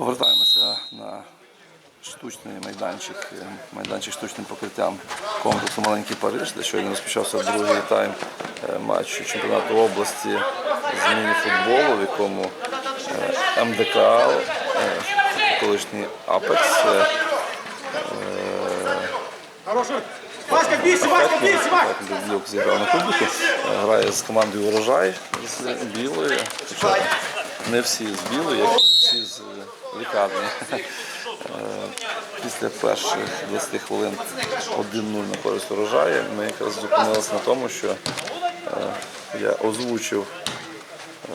Повертаємося на штучний майданчик, е, майданчик штучним покриттям комплексу Маленький Париж, де щойно розпочався другий тайм е, матчу чемпіонату області з міні-футболу, в якому е, МДК, колишній Апекс, бійся, Люк зіграв на кубику, грає з командою Урожай з білої. Не всі з білої, як і не всі з лікарні. Після перших 20 хвилин 1-0 на користь урожаю ми якраз зупинилися на тому, що е, я озвучив е,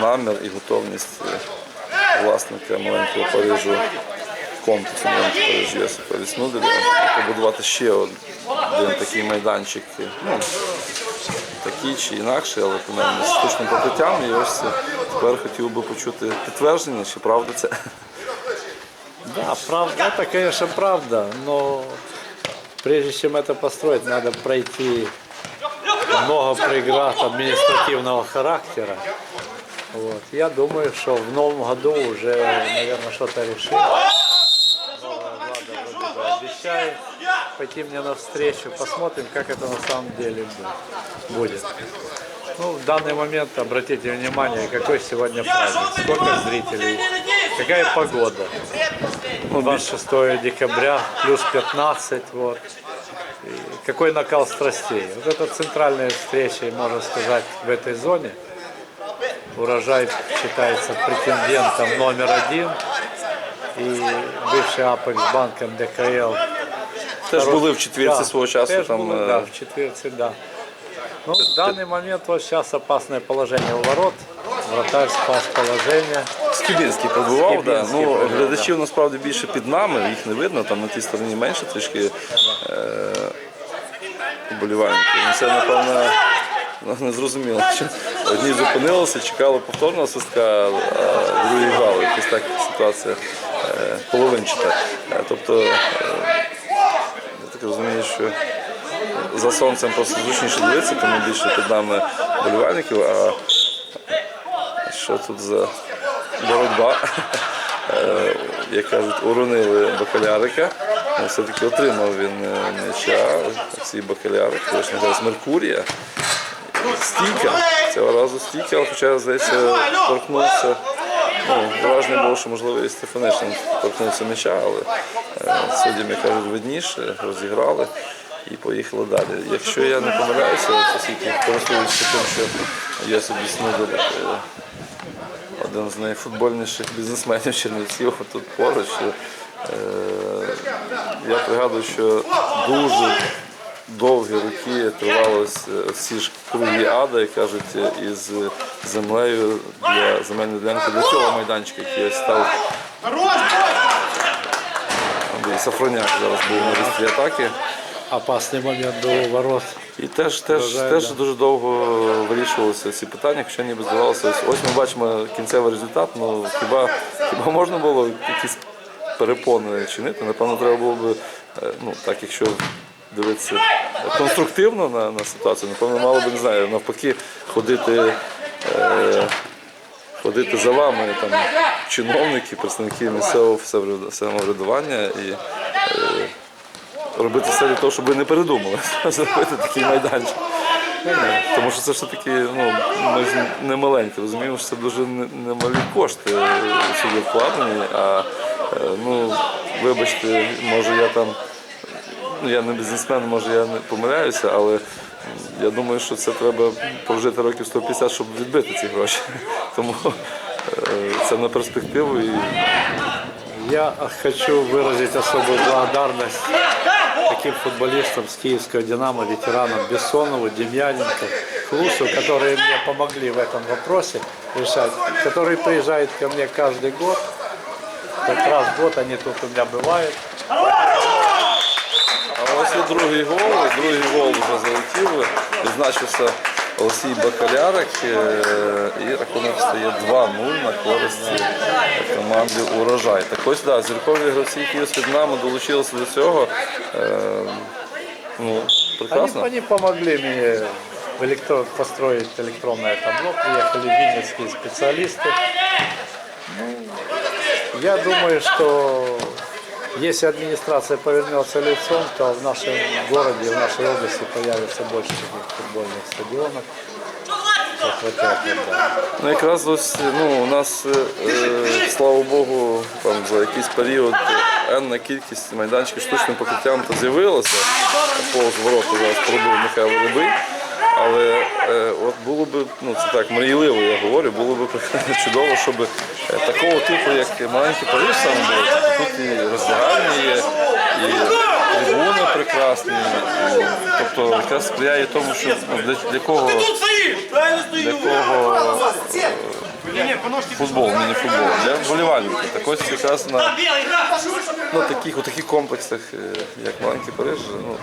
намір і готовність е, власника маленького Парижу комплексу маленького Парижу Йосипа Віснуделя побудувати ще один такий майданчик. Ну, такий чи інакший, але принаймні з штучним покриттям. І ось тепер хотів би почути підтвердження, чи правда це. Да, правда, это, конечно, правда, но прежде чем это построить, надо пройти много преград административного характера. Вот. Я думаю, что в новом году уже, наверное, что-то решим. Обещает пойти мне навстречу. Посмотрим, как это на самом деле бу- будет. Ну, в данный момент обратите внимание, какой сегодня праздник, сколько зрителей, какая погода. 26 декабря, плюс 15, вот. И какой накал страстей. Вот это центральная встреча, можно сказать, в этой зоне. Урожай считается претендентом номер один. И бывший Апекс банк МДКЛ. Теж були в четвірці Да, свого часу. теж Там, були, е, да, в четверце, да. Ну, в данный момент вот сейчас опасное положение у ворот. Вратарь спас положение. Скібінський пробував, да. Скібінський ну, пробував, глядачів насправді більше під нами, їх не видно, там на тій стороні менше трішки е, уболівальників. Ну, Це, напевно, ну, не зрозуміло. Що одні зупинилися, чекали повторного свистка, а другі грали. Якась так ситуація е, половинчата. Е, Тобто, е, я так розумію, що за сонцем просто зручніше дивитися, тому більше під нами болівальників, а що тут за боротьба. Е, Як кажуть, уронили бакалярика. Ну, Все-таки отримав він е, м'яча. Цей бакалярик, колишній зараз Меркурія. Стійка. Цього разу стійка, хоча, здається, торкнувся. Ну, враження було, що можливо і Стефанишин торкнувся м'яча, але е, суддям, як кажуть, видніше, розіграли і поїхали далі. Якщо я не помиляюся, оскільки користуюся тим, що я собі снудель е, один з найфутбольніших бізнесменів Чернівців тут поруч. Е, Я пригадую, що дуже довгі роки тривалися всі ж круги ада, як кажуть, із землею для земельної ділянки для цього майданчика, який ось став Сафроняк зараз був на вістрі атаки. Опасный момент у ворот. І теж, теж, теж да. дуже довго вирішувалися ці питання, хоча ніби здавалося, ось, ось ми бачимо кінцевий результат. Ну хіба, хіба можна було якісь перепони чинити? Напевно, треба було би, е, ну так, якщо дивитися конструктивно на, на ситуацію, напевно, мало би не знаю, навпаки, ходити. Е, Ходити за вами там чиновники, представники місцевого самоврядування і е, робити все для того, щоб ви не передумали зробити такий майданчик. Тому що це все таки, ну, ми ж не маленькі, розуміємо, що це дуже не- немалі кошти е, сюди вкладені. А е, ну, вибачте, може я там, ну я не бізнесмен, може я не помиляюся, але я думаю, що це треба прожити років 150, щоб відбити ці гроші. Тому е, це на перспективу і Я хочу выразить особую благодарность таким футболистам с киевского «Динамо», ветеранам Бессонову, Демьяненко, Клусу, которые мне помогли в этом вопросе решать, которые приезжают ко мне каждый год. Как раз в год они тут у меня бывают. А ось і другий гол, і другий гол вже залетів, відзначився Олексій Бакалярик е, і рахунок стає 2-0 на користь команди Урожай. Так ось, да, зіркові гравці Київського Динамо долучилися до цього. Е, Ну, Они, прекрасно. они помогли мне в электро- построить электронное табло, приехали винницкие специалисты. Я думаю, что если администрация повернется лицом, то в нашем городе, в нашей области появится больше таких футбольных стадионов. Ну якраз ось ну, у нас, е, е, слава Богу, там за якийсь період енна кількість майданчиків штучним покриттям то з'явилася. Повз ворота зараз пробив Михайло Рибий. Але е, от було б, ну це так мрійливо, я говорю, було б чудово, щоб е, такого типу, як маленький Париж саме було, тут і роздягальні є, і трибуни прекрасні. І, тобто якраз сприяє тому, що ну, для, для кого для кого Не, футбол, міні-футбол, для вболівальників. Так ось якраз на ну, таких, у таких комплексах, е, як маленький Париж, ну,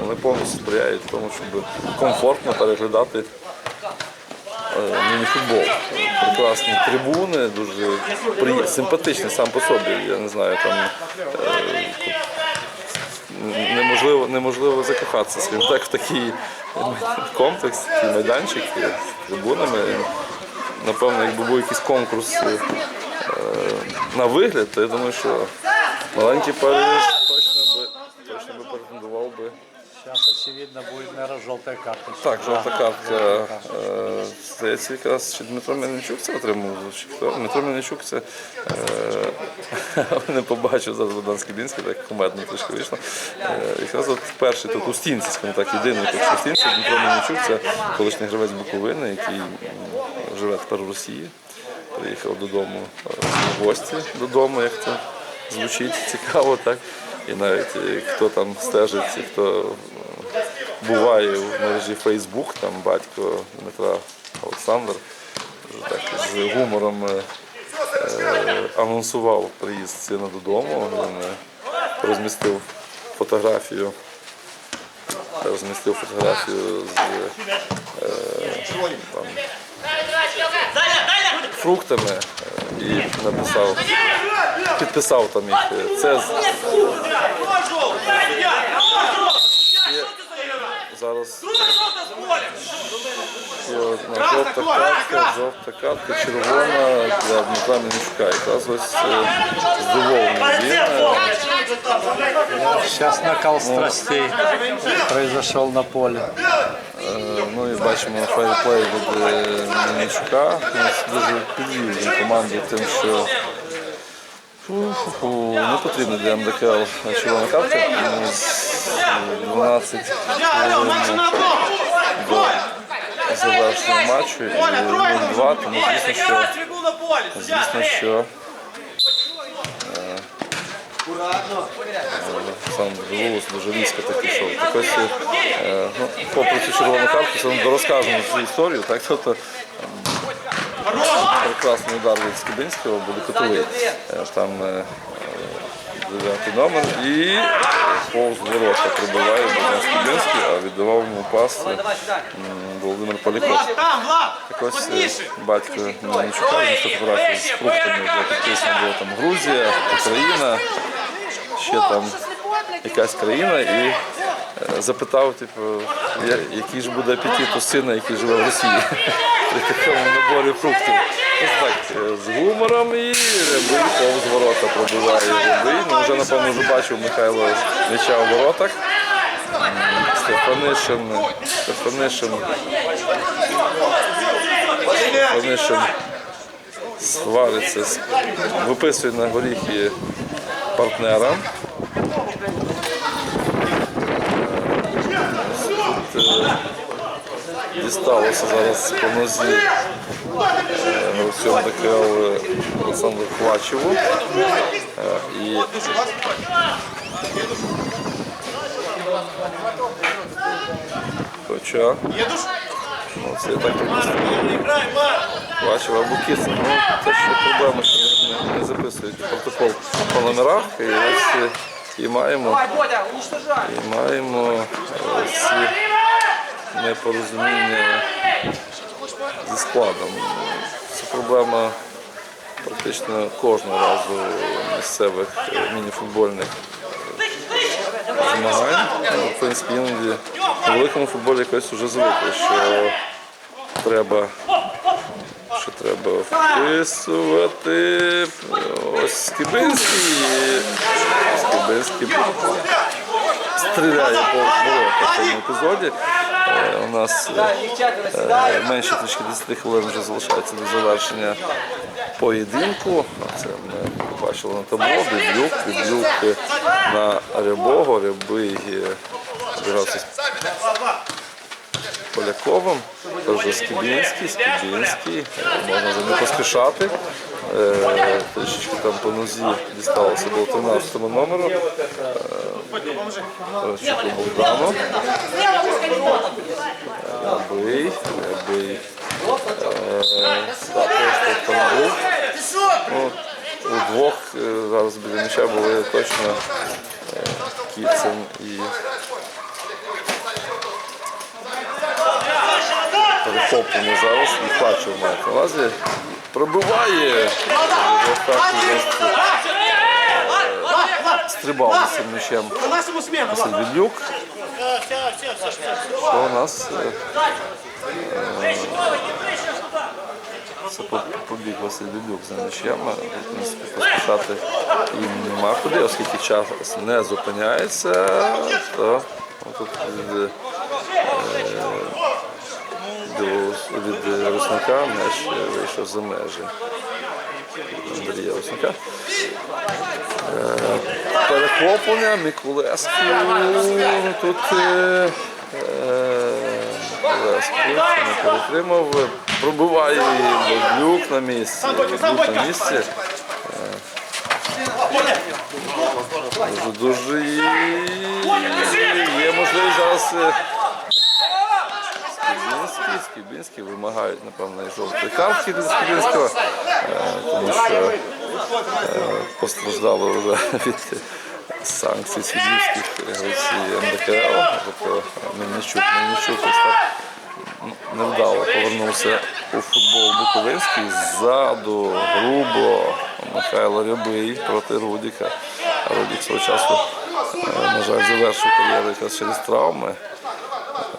вони повністю сприяють тому, щоб комфортно переглядати е, міні-футбол. Прекрасні трибуни, дуже приє- симпатичні сам по собі. Я не знаю, там е, неможливо, неможливо закохатися, скажімо так, в такий комплекс, такий майданчик з трибунами. Напевно, якби був якийсь конкурс е, на вигляд, то я думаю, що маленький Париж Очевидно, будет, наверное, желтая карточка. Так, жовта картка. е, Здається, якраз чи Дмитро Мельничук це отримав. Чи хто? Дмитро Мельничук це е, не побачив зараз Богдан Скібінський, так кумедно трішки вийшло. Е, Якраз от перший тут у стінці, скажімо так, єдиний тут у стінці, Дмитро Мельничук це колишній гравець Буковини, який живе тепер в Росії. Приїхав додому е, в гості додому, як це звучить цікаво, так? І навіть хто там стежить, хто буває в мережі Facebook, там батько Дмитра Олександр так з гумором е, е, анонсував приїзд сина додому. Він е, розмістив фотографію. Розмістив фотографію з там, фруктами і написав, підписав там їх. Це зараз ще одна жовта картка, жовта картка, червона для Дмитра Мельничука. Якраз ось е, здивований він. е, Сейчас накал страстей произошел на поле. Е, Ну і бачимо фейерплей від Мельничука. Дуже підвів команду тим, що фу-фу-фу, не потрібно для МДКЛ червона картка. Ну, з 12 хвилин завершення матчу і 0-2, тому звісно, що звісно, що сам Білоус дуже різко так пішов. Так ось, е, ну, попри цю червону картку, все одно цю історію. Так, тобто, прекрасний удар від Скибинського буде котовий. Е, Там е, дев'ятий номер. І повз ворота прибиває Богдан Скибинський, а віддавав йому пас е, Володимир Поляков. Так ось батько Мельничука він фотографії з фруктами, підписано було там Грузія, Україна, ще там якась країна і запитав, типу, який ж буде апетит у сина, який живе в Росії при такому наборі фруктів. Е, з гумором і рябий повз ворота пробиває рябий. Ну, вже, напевно, вже бачив Михайло м'яча у воротах. Стефанишин, Стефанишин Стефанишин свариться, виписує на горіхи партнера. Тут е, дісталося зараз по нозі е, гравцям ДКЛ Олександру Хвачеву. Е, І Хоча, ну, це я так. Бачив, або кіця. Ну, це ще проблема, що не, не, записують протокол по номерах. І ось е, і маємо, і маємо е, ці непорозуміння зі складом. Це проблема практично кожного разу місцевих е, мініфутбольних змагань. Ну, В принципі, іноді у великому футболі якось вже звикли, що треба, що треба вписувати. Ось Скибинський. Скибинський стріляє по цьому епізоді. Е, У нас е, менше трішки 10 хвилин вже залишається до завершення поєдинку. Це ми побачили на табло. Біблюк, Біблюк е, на Рябого, Рябий е, обігрався з Поляковим, тож Скібінський, Скібінський, е, можна не поспішати. Е, Трішечки там по нозі дісталося до 13 номеру. Рачуку Богдану. Був. Ну, у двох е, зараз біля м'яча були точно е, Кіцин і перехоплення зараз і Хачев має на увазі. Пробиває. Стрибав цим м'ячем. Василь Біблюк. Що у нас? е, е, побіг Василь Біблюк за м'ячем. поспішати їм нема куди, оскільки час не зупиняється, то тут від, Руснака м'яч вийшов за межі Андрія Русника. Е, Перехоплення Миколеску. Тут е, е, Миколеску не перетримав. Пробиває Баблюк на місці. Баблюк на місці. Дуже дуже є можливість зараз. Скібінський, Скібінський вимагають, напевно, і жовтої картки для Скібінського, е, тому що е, постраждали вже від санкцій суддівських гравців МДКЛ. Тобто Мельничук, Мельничук ось так невдало повернувся у футбол Буковинський. Ззаду грубо Михайло Рябий проти Рудіка. Рудік свого часу, е, на жаль, завершив кар'єру якраз через травми.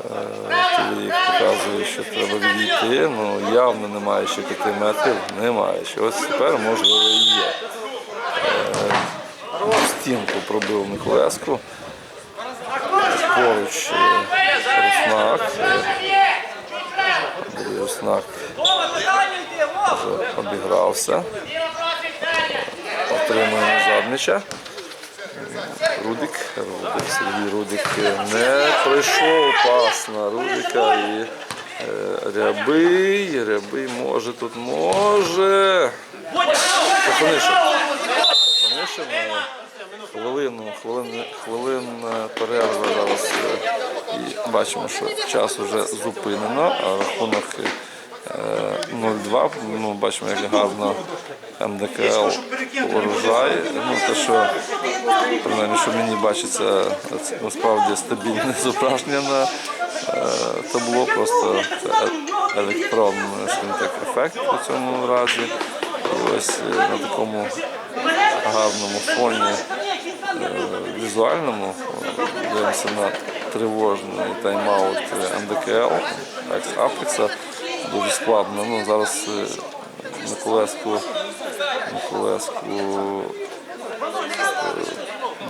Телевік показує, що треба відійти. Ну явно немає ще 5 метрів, немає. Що ось тепер можливо і є. Е, в Стінку пробив Миколеску. Поруч е, Руснак. Е, Руснак обігрався. Отримує назад м'яча. Рудик, Рудик, Сергій Рудик не пройшов пас Рудика і е, Рябий, Рябий може тут може. Сафонишин, е, хвилину, хвилин, хвилинна перерва зараз. е, І бачимо, що час вже зупинено, а рахунок е, 0-2. Ну, бачимо, як гарно МДКЛ урожай. Ну, те, що принаймні, що мені бачиться, насправді стабільне зображення на е, табло, просто е- електронний так, ефект у цьому разі. І ось е, на такому гарному фоні е, візуальному е, дивимося на тривожний тайм-аут МДКЛ, екс-Апекса. Дуже складно. Ну, зараз е, Миколеску, Миколеску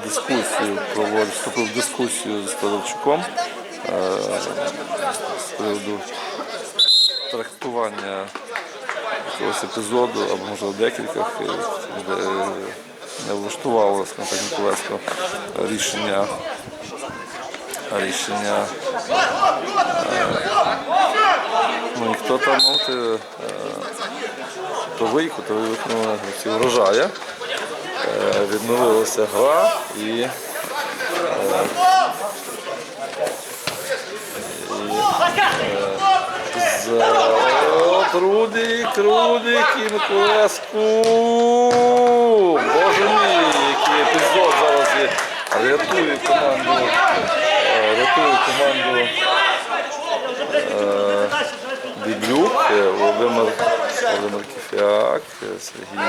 дискусію проводить, вступив в дискусію з Тодорчуком е, з приводу трактування якогось епізоду, або можливо декількох, е, де не влаштувало так, Миколаївського рішення. Рішення. е, Ну і хто там от, е, то вийку, то виконали ці врожая. Е, Відновилася гра і Рудик, Рудик і Миколаску. Боже мій, який епізод зараз є. Рятує команду. Е, Рятує команду е, Біблюк, е, Володимир, Володимир Кіфяк, е, Сергій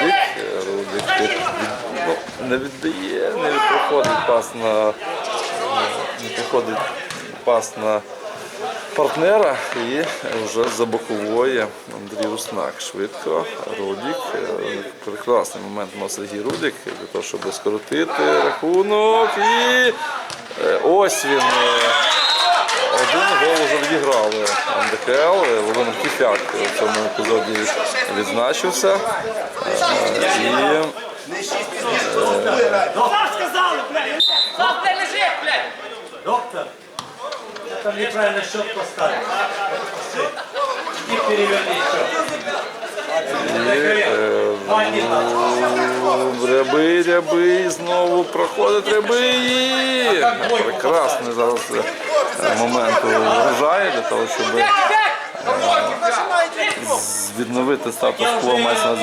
Рудик. Е, Рудик е, від- ну, не віддає, не проходить пас на не проходить пас на партнера і вже за Андрій Уснак. Швидко. Рудік. Е, Прекрасний момент мав Сергій Рудік для того, щоб скоротити рахунок. І е, ось він. е, Один гол вже відіграли НДКЛ. Е, Володимир Кіфяк в цьому епізоді відзначився. Е, І Завтра лежит, блядь! Доктор, там неправильно счет поставил. И переверни счет. Рябий, рябий, знову проходить рябий. Прекрасний зараз е, момент врожає для того, щоб відновити статус кво, на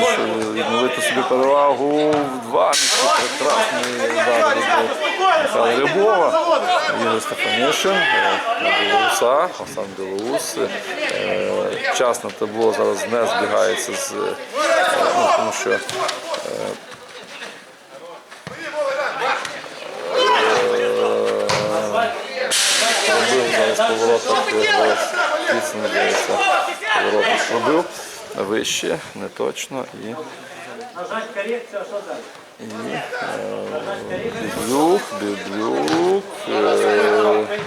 відновити собі перевагу в два місці. Прекрасний удар Михайла Рябова. Ігор Стефанішин, е, Білоуса, Оксан Білоус. Е, Вчасно табло зараз не збігається з е, ну, тому що зараз повороток Кіцин, здається, повороток робив вище, не точно і Нажать коррекцию, а что дальше? Біблюк, біблюк. е,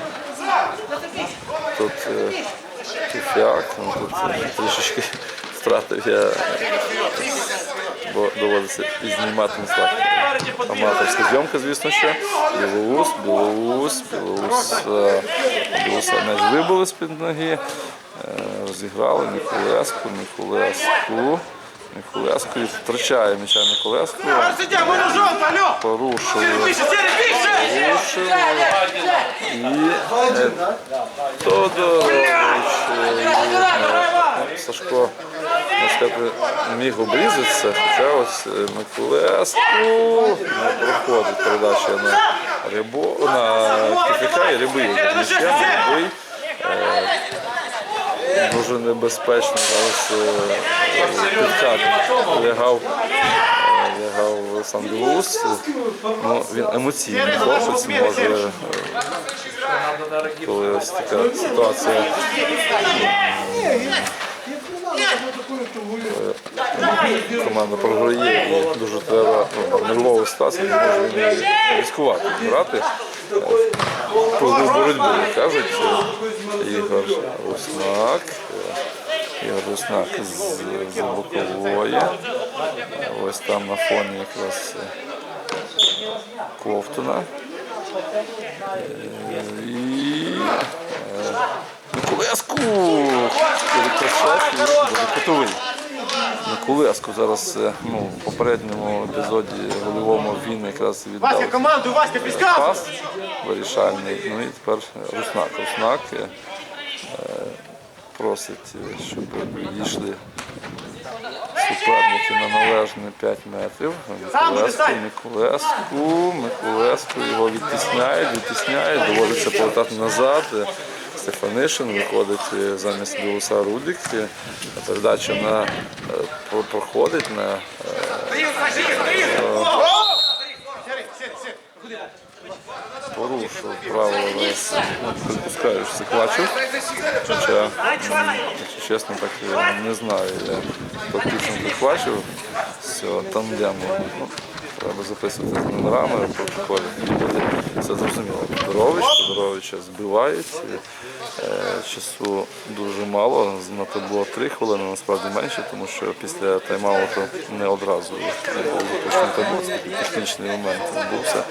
Тут е, кіфяк, ну, тут е, трішечки втратив я, бо доводиться і знімати не так. Аматорська зйомка, звісно, що. Білоус, білоус, білоус. е, Білоуса м'яч вибили з-під ноги. е, Розіграли Ніколеску, Мікулеску. Мікулеску і втрачає м'яча Мікулеску. Судья, мы на желтый, алло! Порушили. Пиши, Серый, пиши! Порушили. І е, Тодорович. е, Сашко можна сказати, міг обрізатися, хоча ось е, Миколеску не проходить передача на Рибо, на Кифіка і Рибий. М'ячем Рибий. Дуже небезпечно зараз е, підкат лягав, е, лягав Сандулус. Ну, він емоційний хлопець може, е, коли ось така ситуація команда програє і дуже треба ну, нервова ситуація, не може ризикувати грати. По боротьбу, кажуть, Ігор Руснак. Ігор Руснак з, бокової. Ось там на фоні якраз Ковтуна. І Миколеску! Рикошет і буде кутовий. Миколеску зараз е, ну, в попередньому епізоді гольовому він якраз Васька, віддав команду, Васька, пискал! пас вирішальний. Ну і тепер Руснак. Руснак е, е, просить, щоб відійшли суперники на належні 5 метрів. Миколеску, Миколеску, Миколеску його відтісняють, відтісняють, доводиться повертати назад. Е, Стефанишин виходить е, замість Білуса Рудик. Е, Передача на, е, про- проходить на е, Серый, Серый, Серый. порушив правила зараз припускаючи Клачев. Хоча, м, якщо чесно, так я не знаю, я хто підсумки Клачев з цього тандему. Ну, треба записувати з номерами в протоколі. Буде все зрозуміло. Тодорович, Тодоровича збивають. Е, Часу дуже мало. На табло 3 хвилини, насправді менше, тому що після тайм-ауту не одразу табло. Це такий технічний момент відбувся.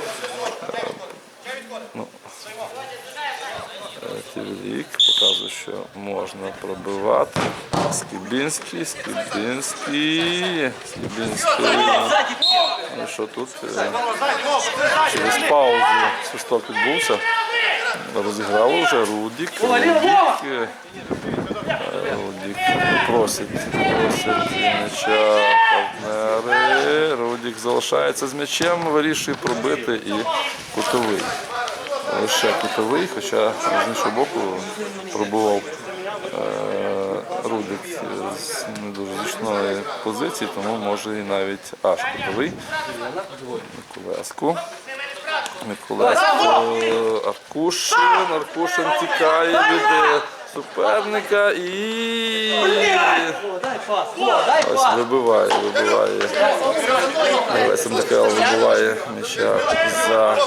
Тіврік показує, що можна пробивати. Скібінський, Скібінський, Скібінський. Ну що тут? е, Через паузу свисток відбувся. Розіграли вже Рудік. Рудік, е, Рудік просить, просить м'яча партнери. Рудік залишається з м'ячем, вирішує пробити і кутовий лише кутовий, хоча з іншого боку пробував е, Рудик з не дуже зручної позиції, тому може і навіть аж кутовий. Миколеску. Миколеску. Аркушин. Аркушин тікає від е, суперника і ось вибиває, вибиває. МДКЛ вибиває м'яча за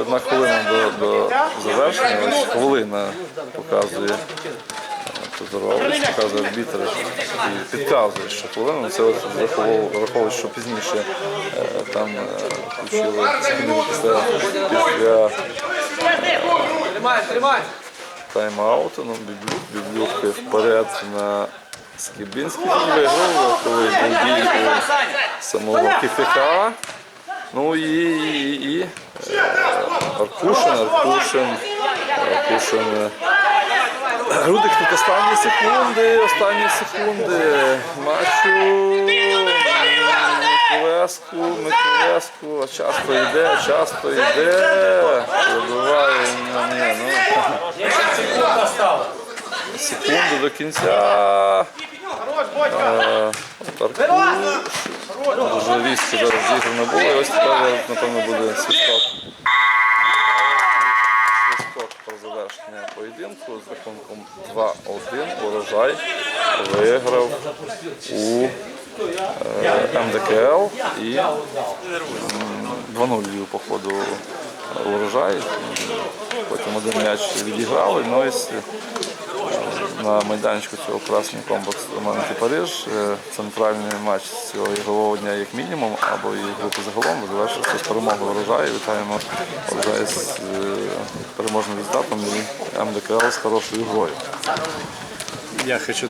одна хвилина до, до завершення. Ось хвилина показує Тодорович, показує арбітр і підказує, що хвилина. Це от що пізніше е, там е, включили після, після тайм-ауту, ну, Біблюк, Біблюк вперед на Скибінський виграв, коли був самого Кифяка. Ну і, і, і е, Аркушин, Аркушин, Аркушин. Е, Рудик тут останні секунди, останні секунди матчу. Миколеску, Миколеску, а часто йде, часто йде. Вибиває, ні, ні, ну. Секунду до кінця. Хорош, Бодька. Дуже різко зараз зіграно було. І ось тепер, напевно, буде свисток. Свисток про завершення поєдинку з рахунком 2-1. Урожай виграв у е, МДКЛ і м, 2-0 по ходу урожай. Потім один м'яч відіграли. Ну, і на майданчику цього красного комплексу Романки Париж. Е, Центральний матч цього ігрового дня як мінімум, або і групи загалом завершився з перемогою врожаю. Вітаємо врожаю з е, переможним результатом і МДКЛ з хорошою грою. Я хочу